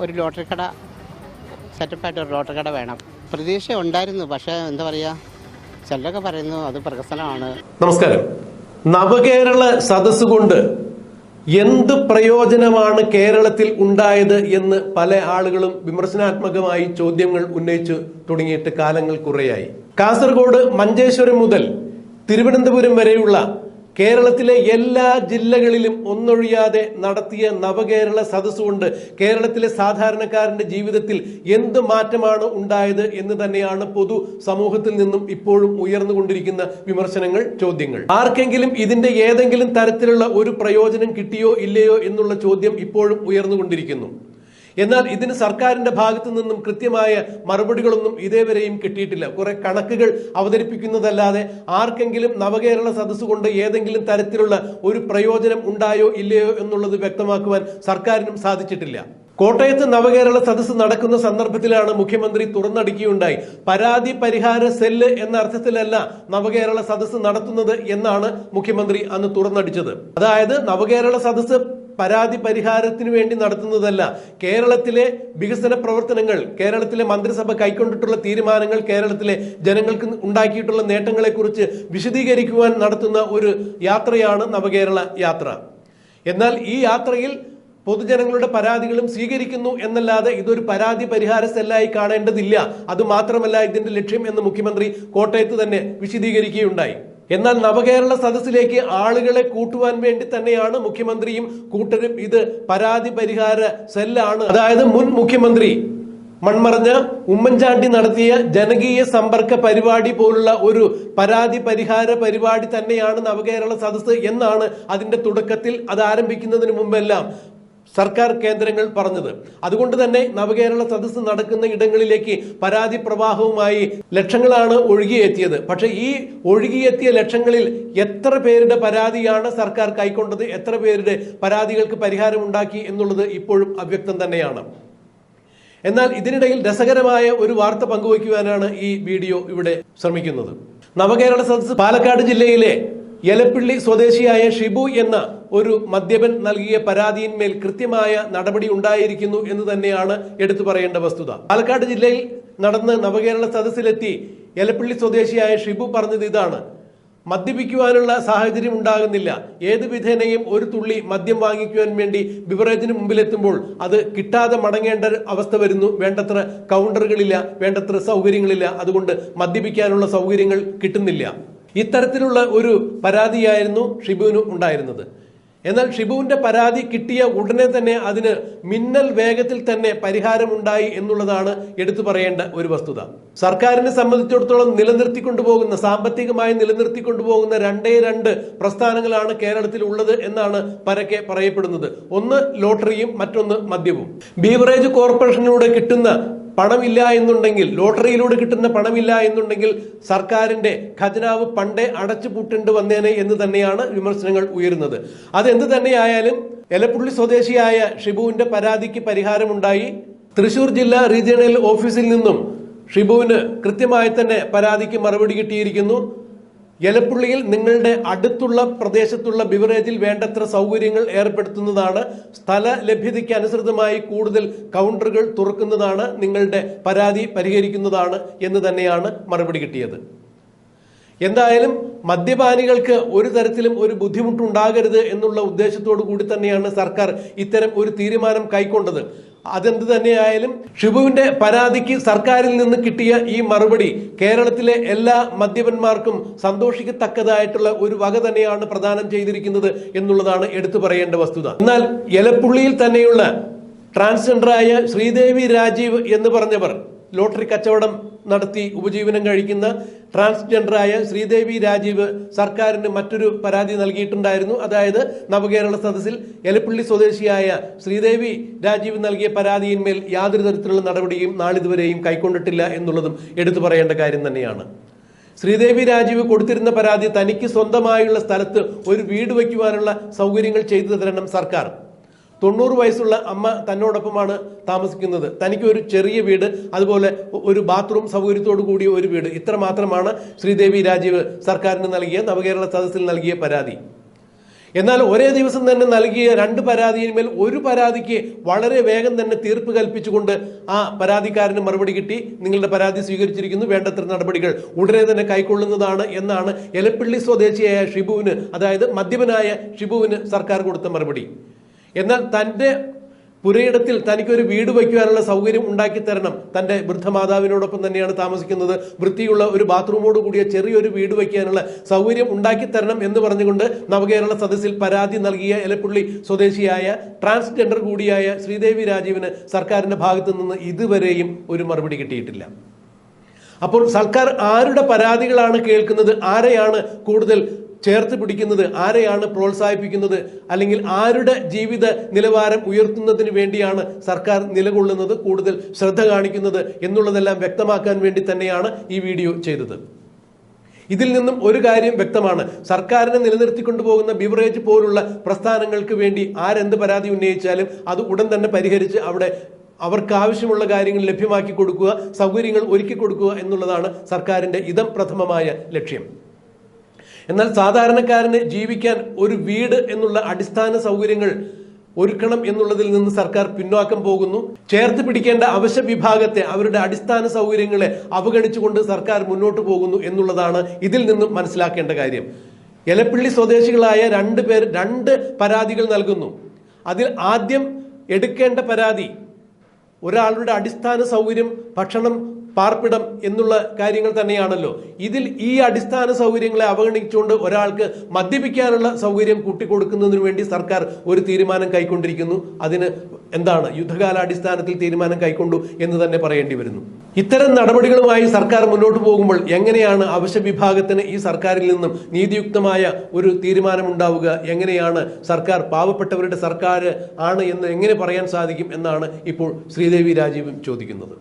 ഒരു ലോട്ടറി കട സെറ്റപ്പായിട്ട് ഒരു ലോട്ടറി കട വേണം. പ്രതീക്ഷ ഉണ്ടായിരുന്നു പക്ഷേ എന്താ പറയുക ചിലരൊക്കെ പറയുന്നു അത് പ്രകസനമാണ് നമസ്കാരം. നവകേരള സദസ് കൊണ്ട് എന്ത് പ്രയോജനമാണ് കേരളത്തിൽ ഉണ്ടായത് എന്ന് പല ആളുകളും വിമർശനാത്മകമായി ചോദ്യങ്ങൾ ഉന്നയിച്ചു തുടങ്ങിയിട്ട് കാലങ്ങൾ കുറേയായി. കാസർഗോഡ് മഞ്ചേശ്വരം മുതൽ തിരുവനന്തപുരം വരെയുള്ള കേരളത്തിലെ എല്ലാ ജില്ലകളിലും ഒന്നൊഴിയാതെ നടത്തിയ നവകേരള സദസ്സുകൊണ്ട് കേരളത്തിലെ സാധാരണക്കാരന്റെ ജീവിതത്തിൽ എന്ത് മാറ്റമാണ് ഉണ്ടായത് എന്ന് തന്നെയാണ് പൊതു സമൂഹത്തിൽ നിന്നും ഇപ്പോഴും ഉയർന്നുകൊണ്ടിരിക്കുന്ന വിമർശനങ്ങൾ ചോദ്യങ്ങൾ. ആർക്കെങ്കിലും ഇതിന്റെ ഏതെങ്കിലും തരത്തിലുള്ള ഒരു പ്രയോജനം കിട്ടിയോ ഇല്ലയോ എന്നുള്ള ചോദ്യം ഇപ്പോഴും ഉയർന്നുകൊണ്ടിരിക്കുന്നു. എന്നാൽ ഇതിന് സർക്കാരിന്റെ ഭാഗത്തു നിന്നും കൃത്യമായ മറുപടികളൊന്നും ഇതേവരെയും കിട്ടിയിട്ടില്ല. കുറെ കണക്കുകൾ അവതരിപ്പിക്കുന്നതല്ലാതെ ആർക്കെങ്കിലും നവകേരള സദസ് കൊണ്ട് ഏതെങ്കിലും തരത്തിലുള്ള ഒരു പ്രയോജനം ഉണ്ടായോ ഇല്ലയോ എന്നുള്ളത് വ്യക്തമാക്കുവാൻ സർക്കാരിനും സാധിച്ചിട്ടില്ല. കോട്ടയത്ത് നവകേരള സദസ്സ് നടക്കുന്ന സന്ദർഭത്തിലാണ് മുഖ്യമന്ത്രി തുറന്നടിക്കുകയുണ്ടായി പരാതി പരിഹാര സെല്ല് എന്ന അർത്ഥത്തിലല്ല നവകേരള സദസ്സ് നടത്തുന്നത് എന്നാണ് മുഖ്യമന്ത്രി അന്ന് തുറന്നടിച്ചത്. അതായത് നവകേരള സദസ്സ് പരാതി പരിഹാരത്തിന് വേണ്ടി നടത്തുന്നതല്ല. കേരളത്തിലെ വികസന പ്രവർത്തനങ്ങൾ കേരളത്തിലെ മന്ത്രിസഭ കൈക്കൊണ്ടിട്ടുള്ള തീരുമാനങ്ങൾ കേരളത്തിലെ ജനങ്ങൾക്ക് ഉണ്ടാക്കിയിട്ടുള്ള നേട്ടങ്ങളെക്കുറിച്ച് വിശദീകരിക്കുവാൻ നടത്തുന്ന ഒരു യാത്രയാണ് നവകേരള യാത്ര. എന്നാൽ ഈ യാത്രയിൽ പൊതുജനങ്ങളുടെ പരാതികളും സ്വീകരിക്കുന്നു എന്നല്ലാതെ ഇതൊരു പരാതി പരിഹാര സെല്ലായി കാണേണ്ടതില്ല. അത് മാത്രമല്ല ഇതിന്റെ ലക്ഷ്യം എന്ന് മുഖ്യമന്ത്രി കോട്ടയത്ത് തന്നെ വിശദീകരിക്കുകയുണ്ടായി. എന്നാൽ നവകേരള സദസ്സിലേക്ക് ആളുകളെ കൂട്ടുവാൻ വേണ്ടി തന്നെയാണ് മുഖ്യമന്ത്രിയും കൂട്ടരും ഇത് പരാതി പരിഹാര സെല്ലാണ്. അതായത് മുൻ മുഖ്യമന്ത്രി മൺമറഞ്ഞ ഉമ്മൻചാണ്ടി നടത്തിയ ജനകീയ സമ്പർക്ക പരിപാടി പോലുള്ള ഒരു പരാതി പരിഹാര പരിപാടി തന്നെയാണ് നവകേരള സദസ്സ് എന്നാണ് അതിന്റെ തുടക്കത്തിൽ അത് ആരംഭിക്കുന്നതിന് മുമ്പെല്ലാം. സർക്കാർ കേന്ദ്രങ്ങൾ പറഞ്ഞത്. അതുകൊണ്ട് തന്നെ നവകേരള സദസ്സ് നടക്കുന്ന ഇടങ്ങളിലേക്ക് പരാതി പ്രവാഹവുമായി ലക്ഷങ്ങളാണ് ഒഴുകിയെത്തിയത്. പക്ഷെ ഈ ഒഴുകിയെത്തിയ ലക്ഷങ്ങളിൽ എത്ര പേരുടെ പരാതിയാണ് സർക്കാർ കൈക്കൊണ്ടത്? എത്ര പേരുടെ പരാതികൾക്ക് പരിഹാരമുണ്ടാക്കി എന്നുള്ളത് ഇപ്പോഴും അവ്യക്തം തന്നെയാണ്. എന്നാൽ ഇതിനിടയിൽ രസകരമായ ഒരു വാർത്ത പങ്കുവയ്ക്കുവാനാണ് ഈ വീഡിയോ ഇവിടെ ശ്രമിക്കുന്നത്. നവകേരള സദസ്സ് പാലക്കാട് ജില്ലയിലെ എലപ്പിള്ളി സ്വദേശിയായ ഷിബു എന്ന ഒരു മദ്യപൻ നൽകിയ പരാതിയിന്മേൽ കൃത്യമായ നടപടി ഉണ്ടായിരിക്കുന്നു എന്ന് തന്നെയാണ് എടുത്തു പറയേണ്ട വസ്തുത. പാലക്കാട് ജില്ലയിൽ നടന്ന് നവകേരള സദസ്സിലെത്തി എലപ്പിള്ളി സ്വദേശിയായ ഷിബു പറഞ്ഞത് ഇതാണ്. മദ്യപിക്കുവാനുള്ള സാഹചര്യം ഉണ്ടാകുന്നില്ല. ഏത് വിധേനയും ഒരു തുള്ളി മദ്യം വാങ്ങിക്കുവാൻ വേണ്ടി ബിവറേജിന് മുമ്പിലെത്തുമ്പോൾ അത് കിട്ടാതെ മടങ്ങേണ്ട അവസ്ഥ വരുന്നു. വേണ്ടത്ര കൗണ്ടറുകളില്ല വേണ്ടത്ര സൗകര്യങ്ങളില്ല. അതുകൊണ്ട് മദ്യപിക്കാനുള്ള സൗകര്യങ്ങൾ കിട്ടുന്നില്ല. ഇത്തരത്തിലുള്ള ഒരു പരാതിയായിരുന്നു ഷിബുവിന് ഉണ്ടായിരുന്നത്. എന്നാൽ ഷിബുവിന്റെ പരാതി കിട്ടിയ ഉടനെ തന്നെ അതിന് മിന്നൽ വേഗത്തിൽ തന്നെ പരിഹാരമുണ്ടായി എന്നുള്ളതാണ് എടുത്തു പറയേണ്ട ഒരു വസ്തുത. സർക്കാരിനെ സംബന്ധിച്ചിടത്തോളം നിലനിർത്തിക്കൊണ്ടുപോകുന്ന സാമ്പത്തികമായി നിലനിർത്തിക്കൊണ്ടുപോകുന്ന രണ്ടേ രണ്ട് പ്രസ്ഥാനങ്ങളാണ് കേരളത്തിൽ ഉള്ളത് എന്നാണ് പരക്കെ പറയപ്പെടുന്നത്. ഒന്ന് ലോട്ടറിയും മറ്റൊന്ന് മദ്യവും. ബീവറേജ് കോർപ്പറേഷനിലൂടെ കിട്ടുന്ന പണമില്ല എന്നുണ്ടെങ്കിൽ ലോട്ടറിയിലൂടെ കിട്ടുന്ന പണമില്ല എന്നുണ്ടെങ്കിൽ സർക്കാരിന്റെ ഖജനാവ് പണ്ടേ അടച്ചു പൂട്ടേണ്ടി വന്നേനെ എന്ന് തന്നെയാണ് വിമർശനങ്ങൾ ഉയരുന്നത്. അതെന്ത് തന്നെയായാലും എലപ്പുള്ളി സ്വദേശിയായ ഷിബുവിന്റെ പരാതിക്ക് പരിഹാരമുണ്ടായി. തൃശൂർ ജില്ലാ റീജിയണൽ ഓഫീസിൽ നിന്നും ഷിബുവിന് കൃത്യമായി തന്നെ പരാതിക്ക് മറുപടി കിട്ടിയിരിക്കുന്നു. എലപ്പുള്ളിയിൽ നിങ്ങളുടെ അടുത്തുള്ള പ്രദേശത്തുള്ള ബിവറേജിൽ വേണ്ടത്ര സൗകര്യങ്ങൾ ഏർപ്പെടുത്തുന്നതാണ് സ്ഥല ലഭ്യതയ്ക്ക് അനുസൃതമായി കൂടുതൽ കൗണ്ടറുകൾ തുറക്കുന്നതാണ് നിങ്ങളുടെ പരാതി പരിഹരിക്കുന്നതാണ് എന്ന് തന്നെയാണ് മറുപടി കിട്ടിയത്. എന്തായാലും മദ്യപാനികൾക്ക് ഒരു തരത്തിലും ഒരു ബുദ്ധിമുട്ടുണ്ടാകരുത് എന്നുള്ള ഉദ്ദേശത്തോടു കൂടി തന്നെയാണ് സർക്കാർ ഇത്തരം ഒരു തീരുമാനം കൈക്കൊണ്ടത്. അതെന്ത് തന്നെയായാലും ഷിബുവിന്റെ പരാതിക്ക് സർക്കാരിൽ നിന്ന് കിട്ടിയ ഈ മറുപടി കേരളത്തിലെ എല്ലാ മദ്യപന്മാർക്കും സന്തോഷിക്കത്തക്കതായിട്ടുള്ള ഒരു വക തന്നെയാണ് പ്രദാനം ചെയ്തിരിക്കുന്നത് എന്നുള്ളതാണ് എടുത്തു പറയേണ്ട വസ്തുത. എന്നാൽ എലപ്പുള്ളിയിൽ തന്നെയുള്ള ട്രാൻസ്ജെൻഡറായ ശ്രീദേവി രാജീവ് എന്ന് പറഞ്ഞവർ ലോട്ടറി കച്ചവടം നടത്തി ഉപജീവനം കഴിക്കുന്ന ട്രാൻസ്ജെൻഡറായ ശ്രീദേവി രാജീവ് സർക്കാരിന് മറ്റൊരു പരാതി നൽകിയിട്ടുണ്ടായിരുന്നു. അതായത് നവകേരള സദസ്സിൽ എലപ്പള്ളി സ്വദേശിയായ ശ്രീദേവി രാജീവ് നൽകിയ പരാതിയിന്മേൽ യാതൊരു തരത്തിലുള്ള നടപടിയും നാളിതുവരെയും കൈക്കൊണ്ടിട്ടില്ല എന്നുള്ളതും എടുത്തു പറയേണ്ട കാര്യം തന്നെയാണ്. ശ്രീദേവി രാജീവ് കൊടുത്തിരുന്ന പരാതി തനിക്ക് സ്വന്തമായുള്ള സ്ഥലത്ത് ഒരു വീട് വയ്ക്കുവാനുള്ള സൗകര്യങ്ങൾ ചെയ്തു തരണം സർക്കാർ. തൊണ്ണൂറ് വയസ്സുള്ള അമ്മ തന്നോടൊപ്പമാണ് താമസിക്കുന്നത്. തനിക്ക് ഒരു ചെറിയ വീട് അതുപോലെ ഒരു ബാത്റൂം സൗകര്യത്തോടു കൂടിയ ഒരു വീട്. ഇത്ര മാത്രമാണ് ശ്രീദേവി രാജീവ് സർക്കാരിന് നൽകിയ നവകേരള സദസ്സിൽ നൽകിയ പരാതി. എന്നാൽ ഒരേ ദിവസം തന്നെ നൽകിയ രണ്ട് പരാതിയിന്മേൽ ഒരു പരാതിക്ക് വളരെ വേഗം തന്നെ തീർപ്പ് കൽപ്പിച്ചുകൊണ്ട് ആ പരാതിക്കാരന് മറുപടി കിട്ടി. നിങ്ങളുടെ പരാതി സ്വീകരിച്ചിരിക്കുന്നു. വേണ്ടത്ര നടപടികൾ ഉടനെ തന്നെ കൈക്കൊള്ളുന്നതാണ് എന്നാണ് എലപ്പിള്ളി സ്വദേശിയായ ഷിബുവിന് അതായത് മദ്യപനായ ഷിബുവിന് സർക്കാർ കൊടുത്ത മറുപടി. എന്നാൽ തന്റെ പുരയിടത്തിൽ തനിക്കൊരു വീട് വയ്ക്കുവാനുള്ള സൗകര്യം ഉണ്ടാക്കി തരണം. തന്റെ വൃദ്ധമാതാവിനോടൊപ്പം തന്നെയാണ് താമസിക്കുന്നത്. വൃത്തിയുള്ള ഒരു ബാത്റൂമോട് കൂടിയ ചെറിയൊരു വീട് വയ്ക്കാനുള്ള സൗകര്യം ഉണ്ടാക്കി തരണം എന്ന് പറഞ്ഞുകൊണ്ട് നവകേരള സദസ്സിൽ പരാതി നൽകിയ എലപ്പുള്ളി സ്വദേശിയായ ട്രാൻസ്ജെൻഡർ കൂടിയായ ശ്രീദേവി രാജീവിന് സർക്കാരിന്റെ ഭാഗത്തു നിന്ന് ഇതുവരെയും ഒരു മറുപടി കിട്ടിയിട്ടില്ല. അപ്പോൾ സർക്കാർ ആരുടെ പരാതികളാണ് കേൾക്കുന്നത്? ആരെയാണ് കൂടുതൽ ചേർത്ത് പിടിക്കുന്നത് ആരെയാണ് പ്രോത്സാഹിപ്പിക്കുന്നത് അല്ലെങ്കിൽ ആരുടെ ജീവിത നിലവാരം ഉയർത്തുന്നതിന് വേണ്ടിയാണ് സർക്കാർ നിലകൊള്ളുന്നത് കൂടുതൽ ശ്രദ്ധ കാണിക്കുന്നത് എന്നുള്ളതെല്ലാം വ്യക്തമാക്കാൻ വേണ്ടി തന്നെയാണ് ഈ വീഡിയോ ചെയ്തത്. ഇതിൽ നിന്നും ഒരു കാര്യം വ്യക്തമാണ്. സർക്കാരിനെ നിലനിർത്തിക്കൊണ്ടുപോകുന്ന ബിവറേജ് പോലുള്ള പ്രസ്ഥാനങ്ങൾക്ക് വേണ്ടി ആരെന്ത് പരാതി ഉന്നയിച്ചാലും അത് ഉടൻ തന്നെ പരിഹരിച്ച് അവിടെ അവർക്ക് ആവശ്യമുള്ള കാര്യങ്ങൾ ലഭ്യമാക്കി കൊടുക്കുക സൗകര്യങ്ങൾ ഒരുക്കി കൊടുക്കുക എന്നുള്ളതാണ് സർക്കാരിന്റെ ഇതം പ്രഥമമായ ലക്ഷ്യം. എന്നാൽ സാധാരണക്കാരന് ജീവിക്കാൻ ഒരു വീട് എന്നുള്ള അടിസ്ഥാന സൗകര്യങ്ങൾ ഒരുക്കണം എന്നുള്ളതിൽ നിന്ന് സർക്കാർ പിന്നോക്കം പോകുന്നു. ചേർത്ത് പിടിക്കേണ്ട അവശ്യ വിഭാഗത്തെ അവരുടെ അടിസ്ഥാന സൗകര്യങ്ങളെ അവഗണിച്ചുകൊണ്ട് സർക്കാർ മുന്നോട്ട് പോകുന്നു എന്നുള്ളതാണ് ഇതിൽ നിന്നും മനസ്സിലാക്കേണ്ട കാര്യം. എലപ്പിള്ളി സ്വദേശികളായ രണ്ട് പേർ രണ്ട് പരാതികൾ നൽകുന്നു. അതിൽ ആദ്യം എടുക്കേണ്ട പരാതി ഒരാളുടെ അടിസ്ഥാന സൗകര്യം ഭക്ഷണം പാർപ്പിടം എന്നുള്ള കാര്യങ്ങൾ തന്നെയാണല്ലോ. ഇതിൽ ഈ അടിസ്ഥാന സൗകര്യങ്ങളെ അവഗണിച്ചുകൊണ്ട് ഒരാൾക്ക് മദ്യപിക്കാനുള്ള സൗകര്യം കൂട്ടിക്കൊടുക്കുന്നതിന് വേണ്ടി സർക്കാർ ഒരു തീരുമാനം കൈക്കൊണ്ടിരിക്കുന്നു. അതിന് എന്താണ് യുദ്ധകാലാടിസ്ഥാനത്തിൽ തീരുമാനം കൈക്കൊണ്ടു എന്ന് തന്നെ പറയേണ്ടി വരുന്നു. ഇത്തരം നടപടികളുമായി സർക്കാർ മുന്നോട്ട് പോകുമ്പോൾ എങ്ങനെയാണ് അവശ്യ വിഭാഗത്തിന് ഈ സർക്കാരിൽ നിന്നും നീതിയുക്തമായ ഒരു തീരുമാനം ഉണ്ടാവുക എങ്ങനെയാണ് സർക്കാർ പാവപ്പെട്ടവരുടെ സർക്കാർ ആണ് എന്ന് എങ്ങനെ പറയാൻ സാധിക്കും എന്നാണ് ഇപ്പോൾ ശ്രീദേവി രാജീവും ചോദിക്കുന്നത്.